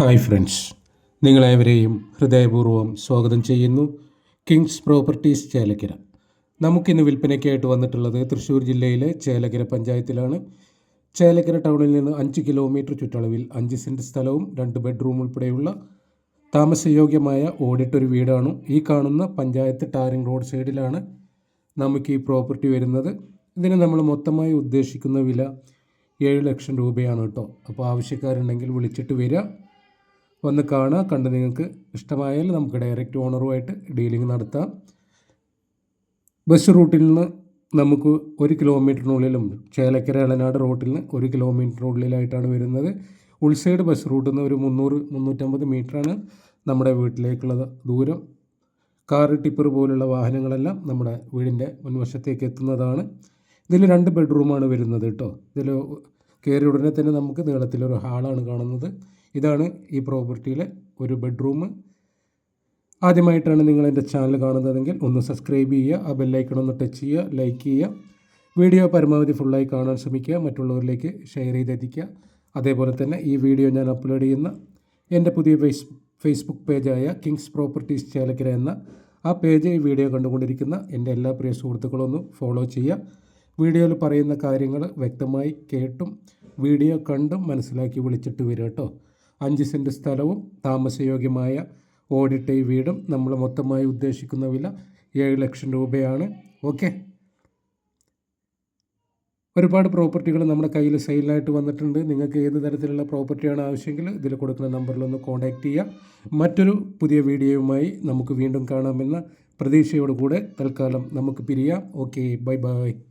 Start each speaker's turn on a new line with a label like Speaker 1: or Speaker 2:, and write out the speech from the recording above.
Speaker 1: Hi friends നിങ്ങളേവരെയും ഹൃദയപൂർവം സ്വാഗതം ചെയ്യുന്നു Kings Properties Chelakkara. നമുക്കിന്ന് വിൽപ്പനയ്ക്കായിട്ട് വന്നിട്ടുള്ളത് തൃശ്ശൂർ ജില്ലയിലെ ചേലക്കര പഞ്ചായത്തിലാണ്. ചേലക്കര ടൗണിൽ നിന്ന് അഞ്ച് കിലോമീറ്റർ ചുറ്റളവിൽ അഞ്ച് സെന്റ് സ്ഥലവും രണ്ട് ബെഡ്റൂം ഉൾപ്പെടെയുള്ള താമസയോഗ്യമായ ഓടിട്ടൊരു വീടാണ്. ഈ കാണുന്ന പഞ്ചായത്ത് ടാറിംഗ് റോഡ് സൈഡിലാണ് നമുക്ക് ഈ പ്രോപ്പർട്ടി വരുന്നത്. ഇതിന് നമ്മൾ മൊത്തമായി ഉദ്ദേശിക്കുന്ന വില ഏഴ് ലക്ഷം രൂപയാണ് കേട്ടോ. അപ്പോൾ ആവശ്യക്കാരുണ്ടെങ്കിൽ വിളിച്ചിട്ട് വരിക. വന്ന് കാണുക. കണ്ട് നിങ്ങൾക്ക് ഇഷ്ടമായാൽ നമുക്ക് ഡയറക്റ്റ് ഓണറുമായിട്ട് ഡീലിംഗ് നടത്താം. ബസ് റൂട്ടിൽ നിന്ന് നമുക്ക് ഒരു കിലോമീറ്ററിനുള്ളിലും ചേലക്കര ഇളനാട് റോട്ടിൽ നിന്ന് ഒരു കിലോമീറ്ററിനുള്ളിലായിട്ടാണ് വരുന്നത്. ഉൾസൈഡ് ബസ് റൂട്ടിൽ നിന്ന് ഒരു മുന്നൂറ് മുന്നൂറ്റമ്പത് മീറ്ററാണ് നമ്മുടെ വീട്ടിലേക്കുള്ള ദൂരം. കാറ് ടിപ്പർ പോലുള്ള വാഹനങ്ങളെല്ലാം നമ്മുടെ വീടിന്റെ മുൻവശത്തേക്ക് എത്തുന്നതാണ്. ഇതിൽ രണ്ട് ബെഡ്റൂമാണ് വരുന്നത് കേട്ടോ. ഇതിൽ കയറി ഉടനെ തന്നെ നമുക്ക് നീളത്തിലൊരു ഹാളാണ് കാണുന്നത്. ഇതാണ് ഈ പ്രോപ്പർട്ടിയിലെ ഒരു ബെഡ്റൂം. ആദ്യമായിട്ടാണ് നിങ്ങൾ എന്റെ ചാനൽ കാണുന്നതെങ്കിൽ ഒന്ന് സബ്സ്ക്രൈബ് ചെയ്യുക ആ ബെല്ലൈക്കൺ ഒന്ന് ടച്ച് ചെയ്യുക ലൈക്ക് ചെയ്യുക. വീഡിയോ പരമാവധി ഫുള്ളായി കാണാൻ ശ്രമിക്കുക മറ്റുള്ളവരിലേക്ക് ഷെയർ ചെയ്തെത്തിക്കുക അതേപോലെ തന്നെ ഈ വീഡിയോ ഞാൻ അപ്ലോഡ് ചെയ്യുന്ന എന്റെ പുതിയ ഫേസ് ഫേസ്ബുക്ക് പേജായ കിങ്സ് പ്രോപ്പർട്ടീസ് ചേലക്കര എന്ന ആ പേജ് ഈ വീഡിയോ കണ്ടുകൊണ്ടിരിക്കുന്ന എന്റെ എല്ലാ പ്രിയ സുഹൃത്തുക്കളും ഒന്ന് ഫോളോ ചെയ്യുക. വീഡിയോയിൽ പറയുന്ന കാര്യങ്ങൾ വ്യക്തമായി കേട്ടും വീഡിയോ കണ്ടും മനസ്സിലാക്കി വിളിച്ചിട്ട് വരിക കേട്ടോ അഞ്ച് സെന്റ് സ്ഥലവും താമസയോഗ്യമായ ഓടിട്ട വീടും നമ്മൾ മൊത്തമായി ഉദ്ദേശിക്കുന്ന വില ഏഴ് ലക്ഷം രൂപയാണ്. ഓക്കെ? ഒരുപാട് പ്രോപ്പർട്ടികൾ നമ്മുടെ കയ്യിൽ സെയിലായിട്ട് വന്നിട്ടുണ്ട്. നിങ്ങൾക്ക് ഏത് തരത്തിലുള്ള പ്രോപ്പർട്ടിയാണ് ആവശ്യമെങ്കിൽ ഇതിൽ കൊടുക്കുന്ന നമ്പറിലൊന്ന് കോൺടാക്റ്റ് ചെയ്യുക. മറ്റൊരു പുതിയ വീഡിയോയുമായി നമുക്ക് വീണ്ടും കാണാമെന്ന പ്രതീക്ഷയോടുകൂടെ തൽക്കാലം നമുക്ക് പിരിയാം. Okay bye bye.